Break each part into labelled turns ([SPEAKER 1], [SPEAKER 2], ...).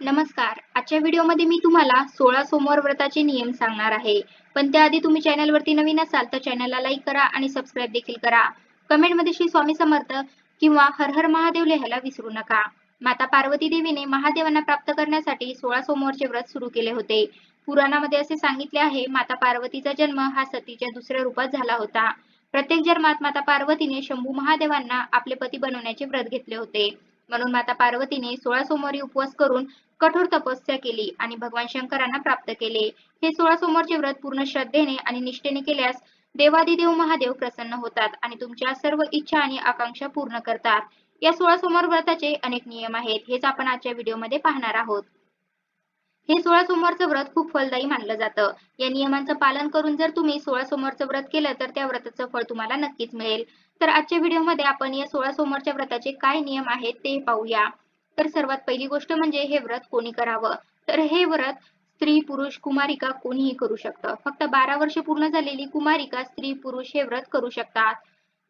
[SPEAKER 1] नमस्कार. आजच्या व्हिडिओमध्ये मी तुम्हाला सोळा सोमवार व्रताचे नियम सांगणार आहे. पण त्याआधी तुम्ही चॅनलवरती नवीन असाल तर चॅनलला लाईक करा आणि सबस्क्राईब देखील करा. कमेंटमध्ये श्री स्वामी समर्थ किंवा हर हर महादेव लिहायला विसरू नका. माता पार्वती देवीने महादेवांना प्राप्त करण्यासाठी सोळा सोमवारचे व्रत सुरू केले होते. पुराणामध्ये असे सांगितले आहे माता पार्वतीचा जन्म हा सतीच्या दुसऱ्या रूपात झाला होता. प्रत्येक जन्मात माता पार्वतीने शंभू महादेवांना आपले पती बनवण्याचे व्रत घेतले होते. म्हणून माता पार्वतीने सोळा सोमवारी उपवास करून कठोर तपस्या केली आणि भगवान शंकरांना प्राप्त केले. हे सोळा सोमवारचे व्रत पूर्ण श्रद्धेने आणि निष्ठेने केल्यास देवादिदेव महादेव प्रसन्न होतात आणि तुमच्या सर्व इच्छा आणि आकांक्षा पूर्ण करतात. या सोळा सोमवार व्रताचे अनेक नियम आहेत हेच आपण आजच्या व्हिडिओमध्ये पाहणार आहोत. हे सोळा सोमवारचं व्रत खूप फलदायी मानलं जातं. या नियमांचं पालन करून जर तुम्ही सोळा सोमवारचं व्रत केलं तर त्या व्रताचं फळ तुम्हाला नक्कीच मिळेल. तर आजच्या व्हिडिओमध्ये आपण या सोळा सोमवारच्या व्रताचे काय नियम आहेत ते पाहूया. तर सर्वात पहिली गोष्ट म्हणजे हे व्रत कोणी करावं? तर हे व्रत स्त्री पुरुष कुमारिका कोणीही करू शकतं. फक्त बारा वर्ष पूर्ण झालेली कुमारिका स्त्री पुरुष हे व्रत करू शकतात.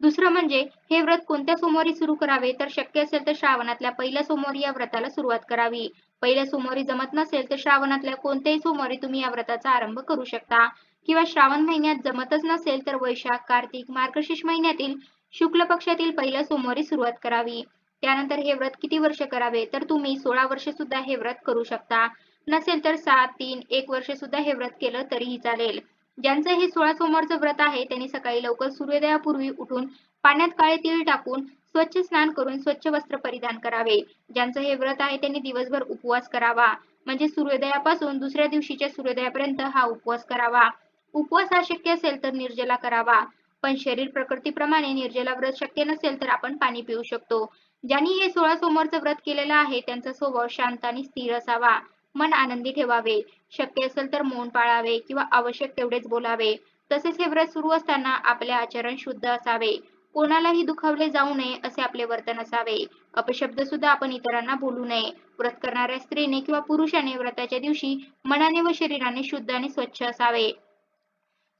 [SPEAKER 1] दुसरं म्हणजे हे व्रत कोणत्या सोमवारी सुरू करावे? तर शक्य असेल तर श्रावणातल्या पहिल्या सोमवारी या व्रताला सुरुवात करावी. पहिल्या सोमवारी जमत नसेल तर श्रावणातल्या कोणत्याही सोमवारी तुम्ही या व्रताचा आरंभ करू शकता. किंवा श्रावण महिन्यात जमतच नसेल तर वैशाख कार्तिक मार्गशीर्ष महिन्यातील शुक्ल पक्षातील पहिल्या सोमवारी सुरुवात करावी. त्यानंतर हे व्रत किती वर्ष करावे? तर तुम्ही सोळा वर्ष सुद्धा हे व्रत करू शकता. नसेल तर सात तीन एक वर्ष सुद्धा हे व्रत केलं तरीही चालेल. ज्यांचं हे सोळा सोमवारचं व्रत आहे त्यांनी सकाळी लवकर सूर्योदयापूर्वी उठून पाण्यात काळे तीळ टाकून स्वच्छ स्नान करून स्वच्छ वस्त्र परिधान करावे. ज्यांचं हे व्रत आहे त्यांनी दिवसभर उपवास करावा. म्हणजे सूर्योदयापासून दुसऱ्या दिवशीच्या सूर्योदयापर्यंत हा उपवास करावा. उपवास हा शक्य असेल तर निर्जला करावा. पण शरीर प्रकृतीप्रमाणे निर्जला व्रत शक्य नसेल तर आपण पाणी पिऊ शकतो. ज्यांनी हे सोळा सोमवारचं व्रत केलेलं आहे त्यांचा स्वभाव शांत आणि स्थिर असावा. मन आनंदी ठेवावे. शक्य असेल तर मौन पाळावे किंवा आवश्यक तेवढेच बोलावे. तसेच हे व्रत सुरू असताना आपले आचरण शुद्ध असावे. कोणालाही दुखावले जाऊ नये असे आपले वर्तन असावे. अपशब्द सुद्धा आपण इतरांना बोलू नये. व्रत करणाऱ्या स्त्रीने किंवा पुरुषाने व्रताच्या दिवशी मनाने व शरीराने शुद्ध आणि स्वच्छ असावे.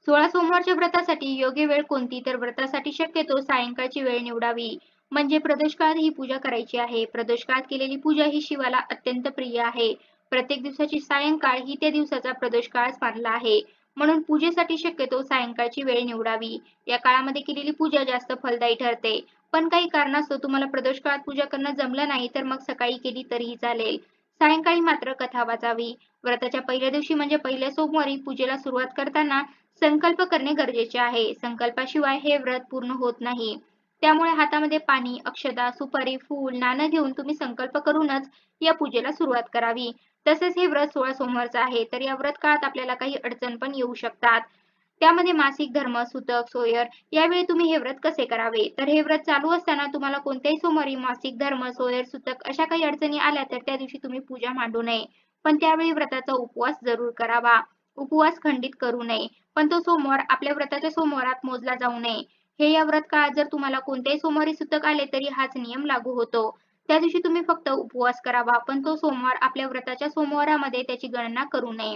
[SPEAKER 1] सोळा सोमवारच्या व्रतासाठी योग्य वेळ कोणती? तर व्रतासाठी शक्यतो सायंकाळची वेळ निवडावी. म्हणजे प्रदोष काळात ही पूजा करायची आहे. प्रदोष काळात केलेली पूजा ही शिवाला अत्यंत प्रिय आहे. प्रत्येक दिवसाची सायंकाळ ही त्या दिवसाचा प्रदोष काळच मानला आहे. म्हणून पूजेसाठी शक्यतो सायंकाळची वेळ निवडावी. या काळामध्ये केलेली पूजा जास्त फलदायी ठरते. पण काही कारणास्तव तुम्हाला प्रदोष काळात पूजा करणं जमलं नाही तर मग सकाळी केली तरीही चालेल. सायंकाळी मात्र कथा वाचावी. व्रताच्या पहिल्या दिवशी म्हणजे पहिल्या सोमवारी पूजेला सुरुवात करताना संकल्प करणे गरजेचे आहे. संकल्पाशिवाय हे व्रत पूर्ण होत नाही. त्यामुळे हातामध्ये पाणी अक्षदा सुपारी फूल नाणं घेऊन तुम्ही संकल्प करूनच या पूजेला सुरुवात करावी. तसेच हे व्रत सोळा सोमवारचं आहे तर या व्रत काळात आपल्याला काही अडचण पण येऊ शकतात. त्यामध्ये मासिक धर्म सुतक सोयर यावेळी तुम्ही हे व्रत कसे करावे? तर हे व्रत चालू असताना तुम्हाला कोणत्याही सोमवारी मासिक धर्म सोयर सुतक अशा काही अडचणी आल्या तर त्या दिवशी तुम्ही पूजा मांडू नये. पण त्यावेळी व्रताचा उपवास जरूर करावा. उपवास खंडित करू नये. पण तो सोमवार आपल्या व्रताच्या सोमवारात मोजला जाऊ नये. हे या व्रत काळात जर तुम्हाला कोणत्याही सोमवारी सुतक आले तरी हाच नियम लागू होतो. त्या दिवशी तुम्ही फक्त उपवास करावा पण तो सोमवार आपल्या व्रताच्या सोमवारामध्ये त्याची गणना करू नये.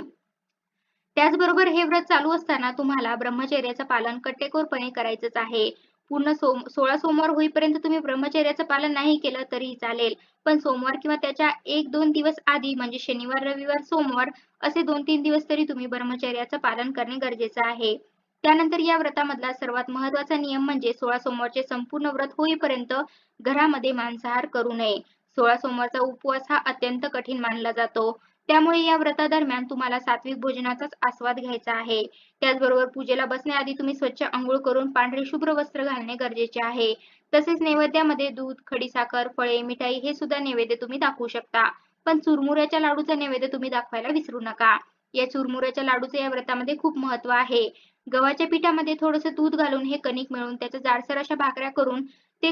[SPEAKER 1] त्याचबरोबर हे व्रत चालू असताना तुम्हाला ब्रह्मचर्याचं पालन कटेकोरपणे करायचंच आहे. पूर्ण सोम सोळा सोमवार होईपर्यंत तुम्ही ब्रह्मचर्याचं पालन नाही केलं तरी चालेल. पण सोमवार किंवा त्याच्या एक दोन दिवस आधी म्हणजे शनिवार रविवार सोमवार असे दोन तीन दिवस तरी तुम्ही ब्रह्मचर्याचं पालन करणे गरजेचं आहे. त्यानंतर या व्रतामधला सर्वात महत्त्वाचा नियम म्हणजे सोळा सोमवारचे संपूर्ण व्रत होईपर्यंत घरामध्ये मांसाहार करू नये. सोळा सोमवारचा उपवास हा अत्यंत कठीण मानला जातो. त्यामुळे या व्रतादरम्यान तुम्हाला सात्विक भोजनाचाच आस्वाद घ्यायचा आहे. त्याचबरोबर पूजेला बसण्याआधी तुम्ही स्वच्छ आंघोळ करून पांढरे शुभ्र वस्त्र घालणे गरजेचे आहे. तसेच नैवेद्यामध्ये दूध खडीसाखर फळे मिठाई हे सुद्धा नैवेद्य तुम्ही दाखवू शकता. पण चुरमुऱ्याच्या लाडूचा नैवेद्य तुम्ही दाखवायला विसरू नका. या चुरमुऱ्याच्या लाडूचे या व्रतामध्ये खूप महत्त्व आहे. गव्हाच्या पिठामध्ये थोडंसं दूध घालून हे कणिक मिळून त्याच्या जाडसर अशा भाकऱ्या करून ते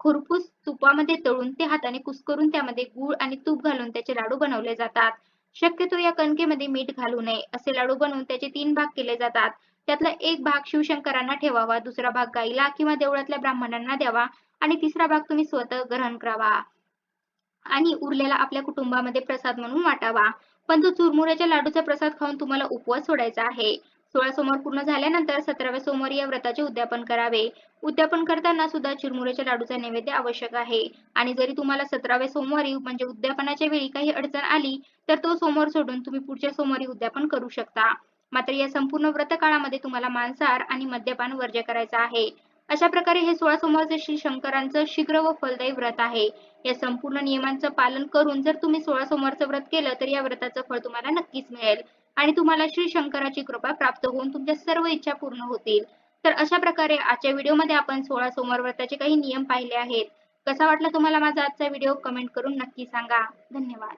[SPEAKER 1] खुरपूस तुपामध्ये तळून ते हाताने कुस्करून त्यामध्ये गूळ आणि तूप घालून त्याचे लाडू बनवले जातात. शक्यतो या कणकेमध्ये मीठ घालू नये असे लाडू बनवून त्याचे तीन भाग केले जातात. त्यातला एक भाग शिवशंकरांना ठेवावा दुसरा भाग गाईला किंवा देवळातल्या ब्राह्मणांना द्यावा आणि तिसरा भाग तुम्ही स्वतः ग्रहण करावा आणि उरलेला आपल्या कुटुंबामध्ये प्रसाद म्हणून वाटावा. पण तो चुरमुऱ्याच्या लाडूचा प्रसाद खाऊन तुम्हाला उपवास सोडायचा आहे. सोळा सोमवार पूर्ण झाल्यानंतर सतराव्या सोमवारी या व्रताचे उद्यापन करावे. उद्यापन करताना सुद्धा चिरमुऱ्याच्या लाडूचा नैवेद्य आवश्यक आहे. आणि जरी तुम्हाला सतराव्या सोमवारी म्हणजे उद्यापनाच्या वेळी काही अडचण आली तर तो सोमवार सोडून तुम्ही पुढच्या सोमवारी उद्यापन करू शकता. मात्र या संपूर्ण व्रत काळामध्ये तुम्हाला मांसाहार आणि मद्यपान वर्ज्य करायचा आहे. अशा प्रकारे हे सोळा सोमवारचे श्री शंकरांचं शीघ्र व फलदायी व्रत आहे. या संपूर्ण नियमांचं पालन करून जर तुम्ही सोळा सोमवारचं व्रत केलं तर या व्रताचं फळ तुम्हाला नक्कीच मिळेल. आणि तुम्हाला श्री शंकराची कृपा प्राप्त होऊन तुमच्या सर्व इच्छा पूर्ण होतील. तर अशा प्रकारे आजच्या व्हिडिओमध्ये आपण सोळा सोमवार व्रताचे काही नियम पाहिले आहेत. कसा वाटला तुम्हाला माझा आजचा व्हिडिओ कमेंट करून नक्की सांगा. धन्यवाद.